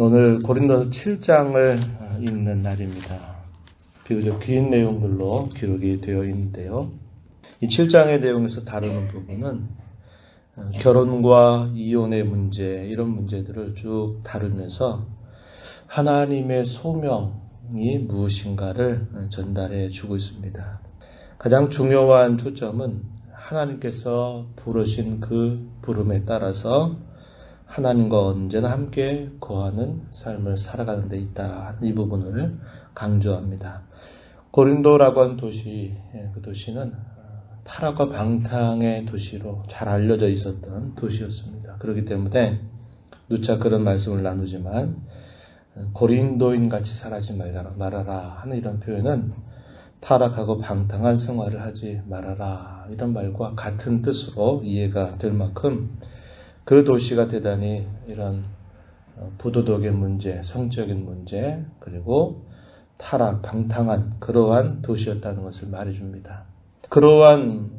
오늘 고린도서 7장을 읽는 날입니다. 비교적 긴 내용들로 기록이 되어 있는데요. 이 7장의 내용에서 다루는 부분은 결혼과 이혼의 문제, 이런 문제들을 쭉 다루면서 하나님의 소명이 무엇인가를 전달해 주고 있습니다. 가장 중요한 초점은 하나님께서 부르신 그 부름에 따라서 하나님과 언제나 함께 거하는 삶을 살아가는 데 있다. 이 부분을 강조합니다. 고린도라고 한 도시, 예, 그 도시는 타락과 방탕의 도시로 잘 알려져 있었던 도시였습니다. 그렇기 때문에 누차 그런 말씀을 나누지만 고린도인 같이 살아지 말아라 하는 이런 표현은 타락하고 방탕한 생활을 하지 말아라 이런 말과 같은 뜻으로 이해가 될 만큼 그 도시가 대단히 이런 어, 부도덕의 문제, 성적인 문제, 그리고 타락, 방탕한 그러한 도시였다는 것을 말해줍니다. 그러한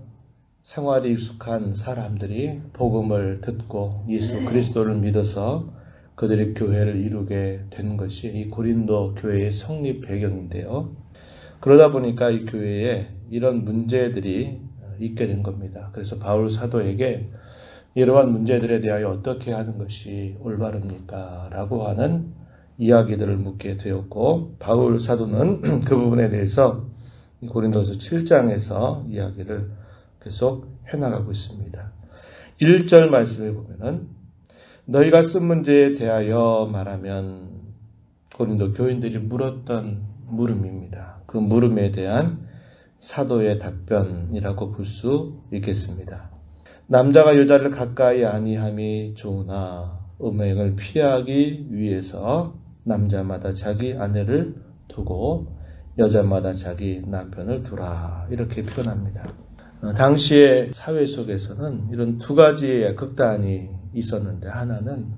생활이 익숙한 사람들이 복음을 듣고 예수 그리스도를 믿어서 그들이 교회를 이루게 된 것이 이 고린도 교회의 성립 배경인데요. 그러다 보니까 이 교회에 이런 문제들이 있게 된 겁니다. 그래서 바울 사도에게 이러한 문제들에 대하여 어떻게 하는 것이 올바릅니까? 라고 하는 이야기들을 묻게 되었고, 바울 사도는 그 부분에 대해서 고린도서 7장에서 이야기를 계속 해나가고 있습니다. 1절 말씀을 보면은, 너희가 쓴 문제에 대하여 말하면 고린도 교인들이 물었던 물음입니다. 그 물음에 대한 사도의 답변이라고 볼 수 있겠습니다. 남자가 여자를 가까이 아니함이 좋으나 음행을 피하기 위해서 남자마다 자기 아내를 두고 여자마다 자기 남편을 두라 이렇게 표현합니다. 어, 당시의 사회 속에서는 이런 두 가지의 극단이 있었는데 하나는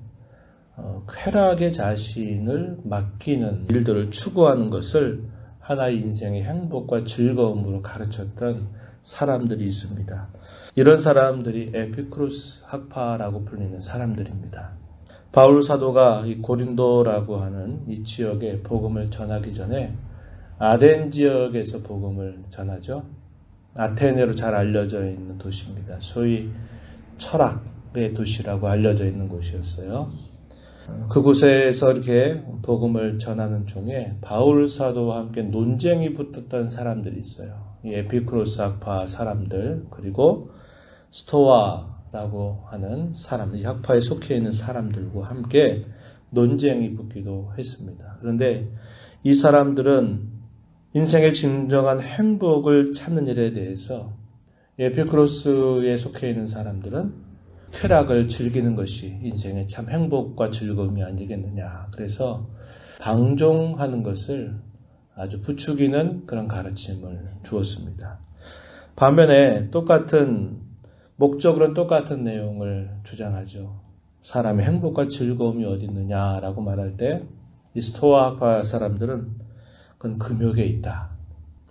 어, 쾌락의 자신을 맡기는 일들을 추구하는 것을 하나의 인생의 행복과 즐거움으로 가르쳤던 사람들이 있습니다. 이런 사람들이 에피크로스 학파라고 불리는 사람들입니다. 바울 사도가 이 고린도라고 하는 이 지역에 복음을 전하기 전에 아덴 지역에서 복음을 전하죠. 아테네로 잘 알려져 있는 도시입니다. 소위 철학의 도시라고 알려져 있는 곳이었어요. 그곳에서 이렇게 복음을 전하는 중에 바울 사도와 함께 논쟁이 붙었던 사람들이 있어요. 이 에피크로스 학파 사람들 그리고 스토아라고 하는 사람, 이 학파에 속해 있는 사람들과 함께 논쟁이 붙기도 했습니다. 그런데 이 사람들은 인생의 진정한 행복을 찾는 일에 대해서 에피크로스에 속해 있는 사람들은 쾌락을 즐기는 것이 인생의 참 행복과 즐거움이 아니겠느냐. 그래서 방종하는 것을 아주 부추기는 그런 가르침을 주었습니다. 반면에 똑같은 목적으로는 똑같은 내용을 주장하죠. 사람의 행복과 즐거움이 어디 있느냐라고 말할 때 이 스토아파 사람들은 그건 금욕에 있다.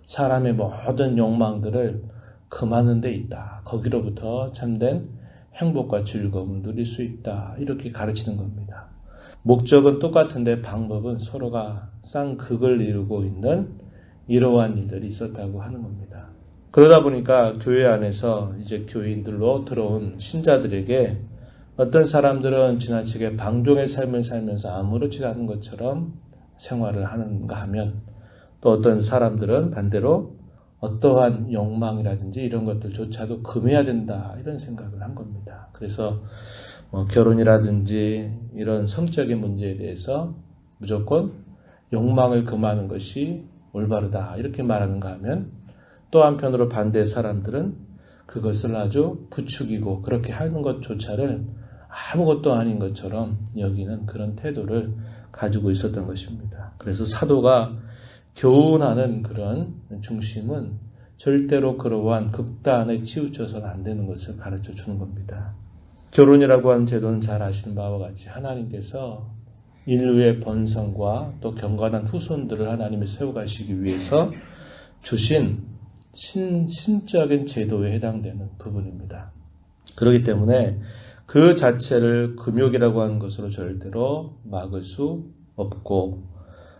사람의 모든 욕망들을 금하는 데 있다. 거기로부터 참된 행복과 즐거움을 누릴 수 있다. 이렇게 가르치는 겁니다. 목적은 똑같은데 방법은 서로가 쌍극을 이루고 있는 이러한 일들이 있었다고 하는 겁니다. 그러다 보니까 교회 안에서 이제 교인들로 들어온 신자들에게 어떤 사람들은 지나치게 방종의 삶을 살면서 아무렇지 않은 것처럼 생활을 하는가 하면 또 어떤 사람들은 반대로 어떠한 욕망이라든지 이런 것들조차도 금해야 된다 이런 생각을 한 겁니다. 그래서 뭐 결혼이라든지 이런 성적인 문제에 대해서 무조건 욕망을 금하는 것이 올바르다 이렇게 말하는가 하면 또 한편으로 반대 사람들은 그것을 아주 부추기고 그렇게 하는 것조차를 아무것도 아닌 것처럼 여기는 그런 태도를 가지고 있었던 것입니다. 그래서 사도가 교훈하는 그런 중심은 절대로 그러한 극단에 치우쳐서는 안 되는 것을 가르쳐 주는 겁니다. 결혼이라고 하는 제도는 잘 아시는 바와 같이 하나님께서 인류의 번성과 또 경건한 후손들을 하나님이 세워가시기 위해서 주신 신, 신적인 제도에 해당되는 부분입니다. 그렇기 때문에 그 자체를 금욕이라고 하는 것으로 절대로 막을 수 없고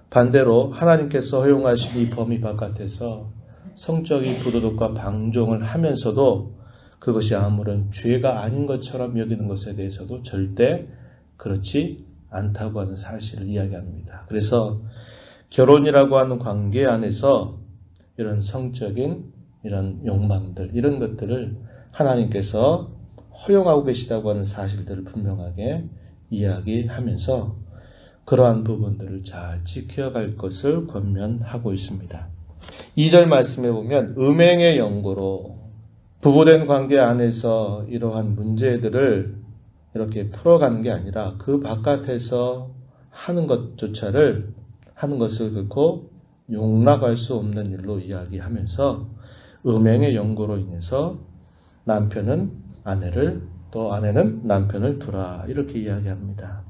반대로 하나님께서 허용하신 이 범위 바깥에서 성적인 부도덕과 방종을 하면서도 그것이 아무런 죄가 아닌 것처럼 여기는 것에 대해서도 절대 그렇지 않다고 하는 사실을 이야기합니다. 그래서 결혼이라고 하는 관계 안에서 이런 성적인 이런 욕망들, 이런 것들을 하나님께서 허용하고 계시다고 하는 사실들을 분명하게 이야기하면서 그러한 부분들을 잘 지켜갈 것을 권면하고 있습니다. 2절 말씀에 보면 음행의 연고로 부부된 관계 안에서 이러한 문제들을 이렇게 풀어가는 게 아니라 그 바깥에서 하는 것조차를 하는 것을 결코 용납할 수 없는 일로 이야기하면서 음행의 연고로 인해서 남편은 아내를 또 아내는 남편을 두라 이렇게 이야기합니다.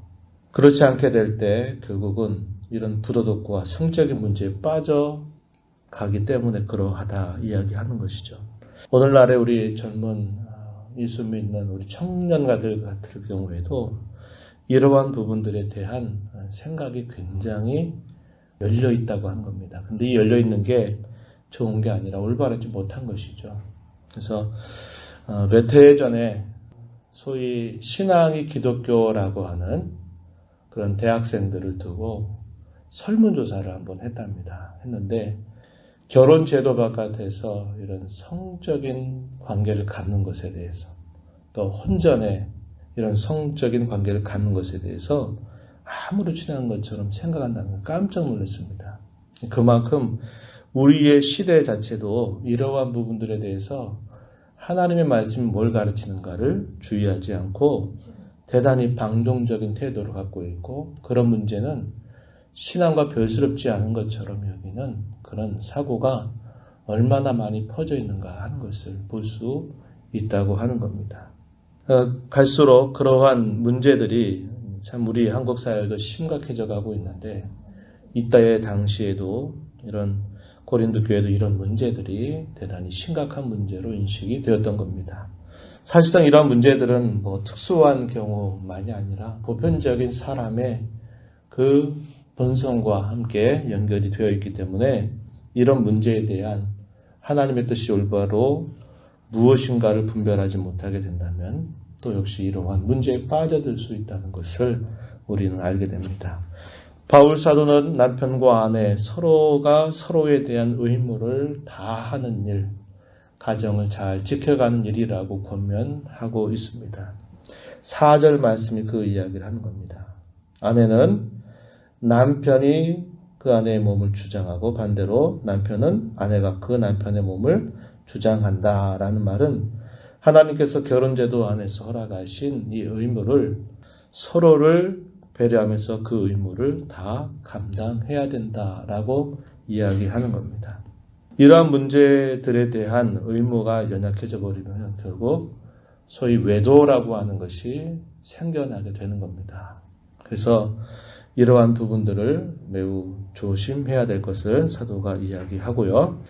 그렇지 않게 될 때 결국은 이런 부도덕과 성적인 문제에 빠져 가기 때문에 그러하다 이야기하는 것이죠. 오늘날의 우리 젊은 예수 믿는 우리 청년가들 같은 경우에도 이러한 부분들에 대한 생각이 굉장히 열려 있다고 한 겁니다. 근데 이 열려 있는 게 좋은 게 아니라 올바르지 못한 것이죠. 그래서 어, 몇해 전에 소위 신앙이 기독교라고 하는 그런 대학생들을 두고 설문조사를 한번 했답니다. 했는데 결혼 제도 바깥에서 이런 성적인 관계를 갖는 것에 대해서 또 혼전의 이런 성적인 관계를 갖는 것에 대해서 아무렇지 않은 것처럼 생각한다는 깜짝 놀랐습니다. 그만큼 우리의 시대 자체도 이러한 부분들에 대해서 하나님의 말씀이 뭘 가르치는가를 주의하지 않고 대단히 방종적인 태도를 갖고 있고 그런 문제는 신앙과 별스럽지 않은 것처럼 여기는 그런 사고가 얼마나 많이 퍼져 있는가 하는 것을 볼 수 있다고 하는 겁니다. 어, 갈수록 그러한 문제들이 참 우리 한국 사회도 심각해져 가고 있는데 이때의 당시에도 이런 고린도 교회도 이런 문제들이 대단히 심각한 문제로 인식이 되었던 겁니다. 사실상 이러한 문제들은 뭐 특수한 경우만이 아니라 보편적인 사람의 그 본성과 함께 연결이 되어 있기 때문에 이런 문제에 대한 하나님의 뜻이 올바로 무엇인가를 분별하지 못하게 된다면 또 역시 이러한 문제에 빠져들 수 있다는 것을 우리는 알게 됩니다. 바울 사도는 남편과 아내 서로가 서로에 대한 의무를 다하는 일, 가정을 잘 지켜가는 일이라고 권면하고 있습니다. 4절 말씀이 그 이야기를 하는 겁니다. 아내는 남편이 그 아내의 몸을 주장하고 반대로 남편은 아내가 그 남편의 몸을 주장한다라는 말은 하나님께서 결혼제도 안에서 허락하신 이 의무를 서로를 배려하면서 그 의무를 다 감당해야 된다라고 이야기하는 겁니다. 이러한 문제들에 대한 의무가 연약해져 버리면 결국 소위 외도라고 하는 것이 생겨나게 되는 겁니다. 그래서 이러한 부분들을 매우 조심해야 될 것을 사도가 이야기하고요.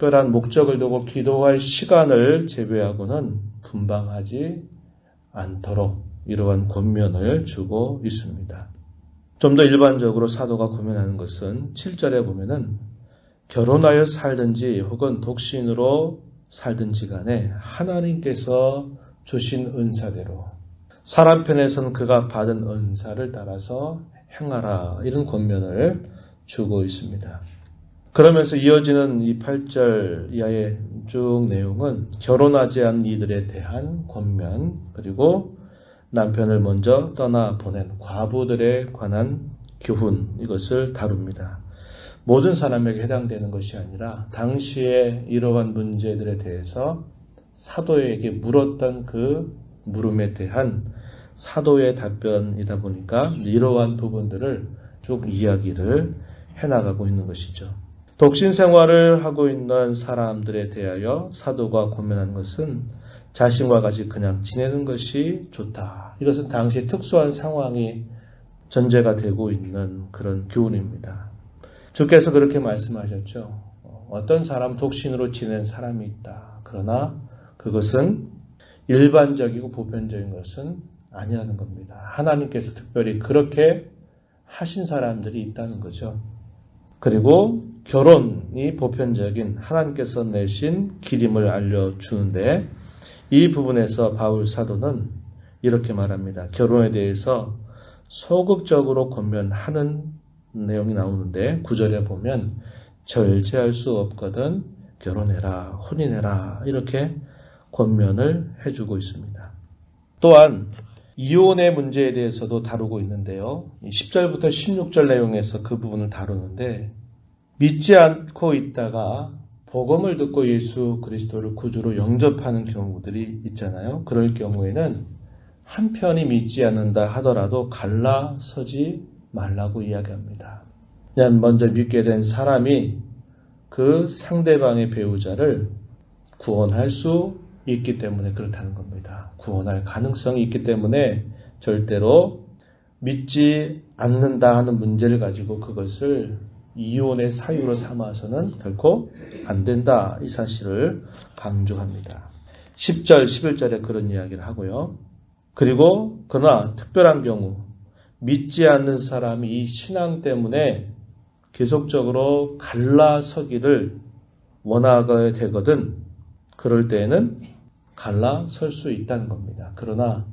특별한 목적을 두고 기도할 시간을 제외하고는 분방하지 않도록 이러한 권면을 주고 있습니다. 좀 더 일반적으로 사도가 권면하는 것은 7절에 보면은 결혼하여 살든지 혹은 독신으로 살든지 간에 하나님께서 주신 은사대로 사람 편에서는 그가 받은 은사를 따라서 행하라 이런 권면을 주고 있습니다. 그러면서 이어지는 이 8절 이하의 쭉 내용은 결혼하지 않은 이들에 대한 권면 그리고 남편을 먼저 떠나 보낸 과부들에 관한 교훈 이것을 다룹니다. 모든 사람에게 해당되는 것이 아니라 당시에 이러한 문제들에 대해서 사도에게 물었던 그 물음에 대한 사도의 답변이다 보니까 이러한 부분들을 쭉 이야기를 해나가고 있는 것이죠. 독신 생활을 하고 있는 사람들에 대하여 사도가 고민하는 것은 자신과 같이 그냥 지내는 것이 좋다. 이것은 당시 특수한 상황이 전제가 되고 있는 그런 교훈입니다. 주께서 그렇게 말씀하셨죠. 어떤 사람 독신으로 지낸 사람이 있다. 그러나 그것은 일반적이고 보편적인 것은 아니라는 겁니다. 하나님께서 특별히 그렇게 하신 사람들이 있다는 거죠. 그리고 결혼이 보편적인 하나님께서 내신 기림을 알려주는데 이 부분에서 바울 사도는 이렇게 말합니다. 결혼에 대해서 소극적으로 권면하는 내용이 나오는데 구절에 보면 절제할 수 없거든 결혼해라 혼인해라 이렇게 권면을 해주고 있습니다. 또한 이혼의 문제에 대해서도 다루고 있는데요. 10절부터 16절 내용에서 그 부분을 다루는데 믿지 않고 있다가 복음을 듣고 예수 그리스도를 구주로 영접하는 경우들이 있잖아요. 그럴 경우에는 한편이 믿지 않는다 하더라도 갈라서지 말라고 이야기합니다. 그냥 먼저 믿게 된 사람이 그 상대방의 배우자를 구원할 수 있기 때문에 그렇다는 겁니다. 구원할 가능성이 있기 때문에 절대로 믿지 않는다 하는 문제를 가지고 그것을 이혼의 사유로 삼아서는 결코 안 된다. 이 사실을 강조합니다. 10절, 11절에 그런 이야기를 하고요. 그리고 그러나 특별한 경우 믿지 않는 사람이 이 신앙 때문에 계속적으로 갈라서기를 원하게 되거든 그럴 때에는 갈라설 수 있다는 겁니다. 그러나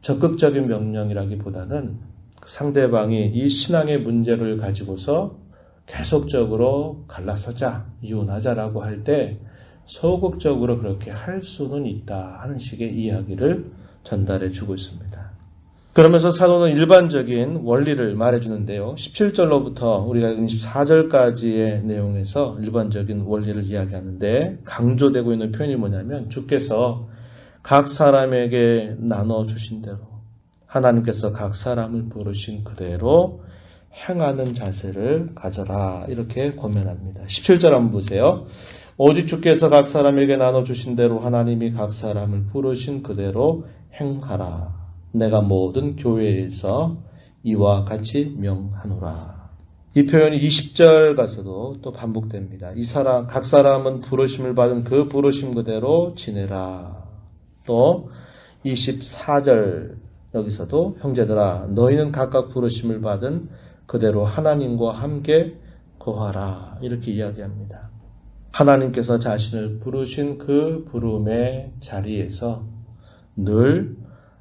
적극적인 명령이라기보다는 상대방이 이 신앙의 문제를 가지고서 계속적으로 갈라서자, 이혼하자라고 할 때 소극적으로 그렇게 할 수는 있다 하는 식의 이야기를 전달해 주고 있습니다. 그러면서 사도는 일반적인 원리를 말해주는데요. 17절로부터 우리가 24절까지의 내용에서 일반적인 원리를 이야기하는데 강조되고 있는 표현이 뭐냐면 주께서 각 사람에게 나눠 주신 대로 하나님께서 각 사람을 부르신 그대로 행하는 자세를 가져라 이렇게 권면합니다. 17절 한번 보세요. 오직 주께서 각 사람에게 나눠주신 대로 하나님이 각 사람을 부르신 그대로 행하라. 내가 모든 교회에서 이와 같이 명하노라. 이 표현이 20절 가서도 또 반복됩니다. 이 사람, 각 사람은 부르심을 받은 그 부르심 그대로 지내라. 또 24절 여기서도 형제들아 너희는 각각 부르심을 받은 그대로 하나님과 함께 거하라. 이렇게 이야기합니다. 하나님께서 자신을 부르신 그 부름의 자리에서 늘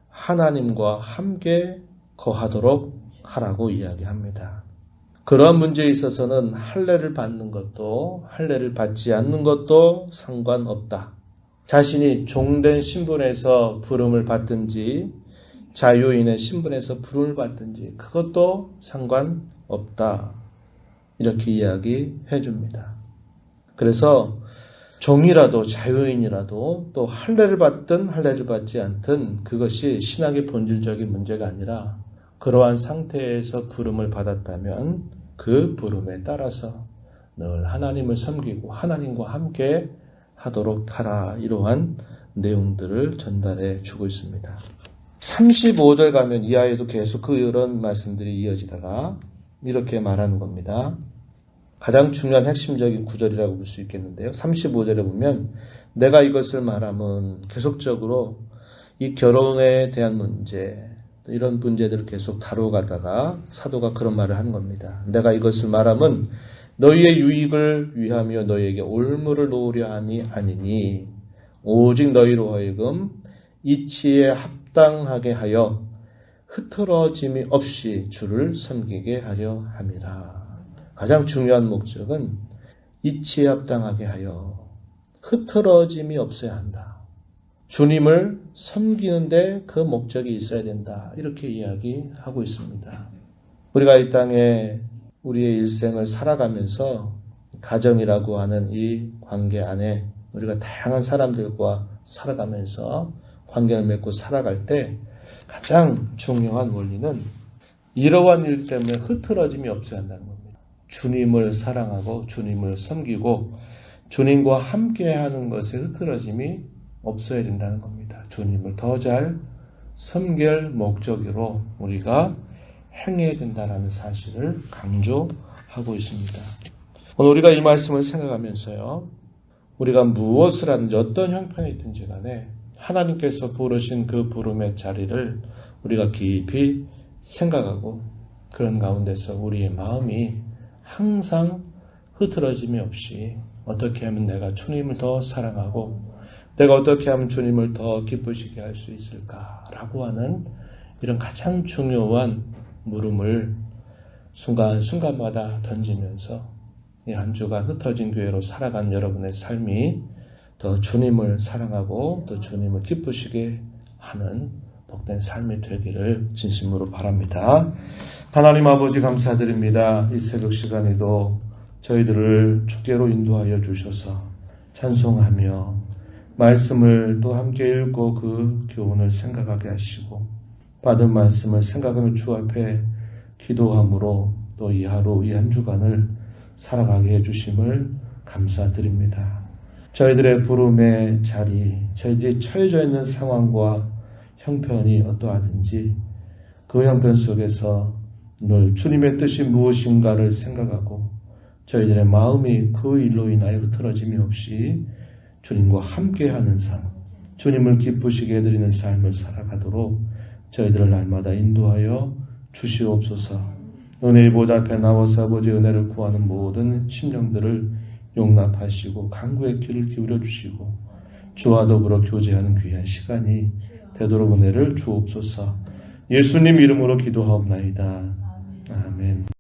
하나님과 함께 거하도록 하라고 이야기합니다. 그러한 문제에 있어서는 할례를 받는 것도 할례를 받지 않는 것도 상관없다. 자신이 종된 신분에서 부름을 받든지 자유인의 신분에서 부름을 받든지 그것도 상관없다. 이렇게 이야기해 줍니다. 그래서 종이라도 자유인이라도 또 할례를 받든 할례를 받지 않든 그것이 신학의 본질적인 문제가 아니라 그러한 상태에서 부름을 받았다면 그 부름에 따라서 늘 하나님을 섬기고 하나님과 함께 하도록 하라 이러한 내용들을 전달해 주고 있습니다. 35절 가면 이하에도 계속 그런 말씀들이 이어지다가 이렇게 말하는 겁니다. 가장 중요한 핵심적인 구절이라고 볼 수 있겠는데요. 35절에 보면 내가 이것을 말하면 계속적으로 이 결혼에 대한 문제, 이런 문제들을 계속 다뤄가다가 사도가 그런 말을 하는 겁니다. 내가 이것을 말하면 너희의 유익을 위하며 너희에게 올무를 놓으려 함이 아니니 오직 너희로 하여금 이치에 합 당하게 하여 흐트러짐이 없이 주를 섬기게 하려 함이라. 가장 중요한 목적은 이치에 합당하게 하여 흐트러짐이 없어야 한다. 주님을 섬기는데 그 목적이 있어야 된다. 이렇게 이야기하고 있습니다. 우리가 이 땅에 우리의 일생을 살아가면서 가정이라고 하는 이 관계 안에 우리가 다양한 사람들과 살아가면서 관계를 맺고 살아갈 때 가장 중요한 원리는 이러한 일 때문에 흐트러짐이 없어야 한다는 겁니다. 주님을 사랑하고 주님을 섬기고 주님과 함께 하는 것에 흐트러짐이 없어야 된다는 겁니다. 주님을 더 잘 섬길 목적으로 우리가 행해야 된다는 사실을 강조하고 있습니다. 오늘 우리가 이 말씀을 생각하면서요. 우리가 무엇을 하든지 어떤 형편이 있든지 간에 하나님께서 부르신 그 부름의 자리를 우리가 깊이 생각하고 그런 가운데서 우리의 마음이 항상 흐트러짐이 없이 어떻게 하면 내가 주님을 더 사랑하고 내가 어떻게 하면 주님을 더 기쁘시게 할 수 있을까라고 하는 이런 가장 중요한 물음을 순간순간마다 던지면서 이한 주간 흩어진 교회로 살아간 여러분의 삶이 더 주님을 사랑하고 또 주님을 기쁘시게 하는 복된 삶이 되기를 진심으로 바랍니다. 하나님 아버지 감사드립니다. 이 새벽 시간에도 저희들을 축제로 인도하여 주셔서 찬송하며 말씀을 또 함께 읽고 그 교훈을 생각하게 하시고 받은 말씀을 생각하며 주 앞에 기도함으로 또 이 하루 이 한 주간을 살아가게 해주심을 감사드립니다. 저희들의 부름의 자리, 저희들이 처해져 있는 상황과 형편이 어떠하든지 그 형편 속에서 늘 주님의 뜻이 무엇인가를 생각하고 저희들의 마음이 그 일로 인하여 흐트러짐이 없이 주님과 함께하는 삶, 주님을 기쁘시게 해드리는 삶을 살아가도록 저희들을 날마다 인도하여 주시옵소서. 은혜의 보좌 앞에 나와서 아버지 은혜를 구하는 모든 심령들을 용납하시고 강구의 귀를 기울여 주시고 주와 더불어 교제하는 귀한 시간이 되도록 은혜를 주옵소서. 예수님 이름으로 기도하옵나이다. 아멘.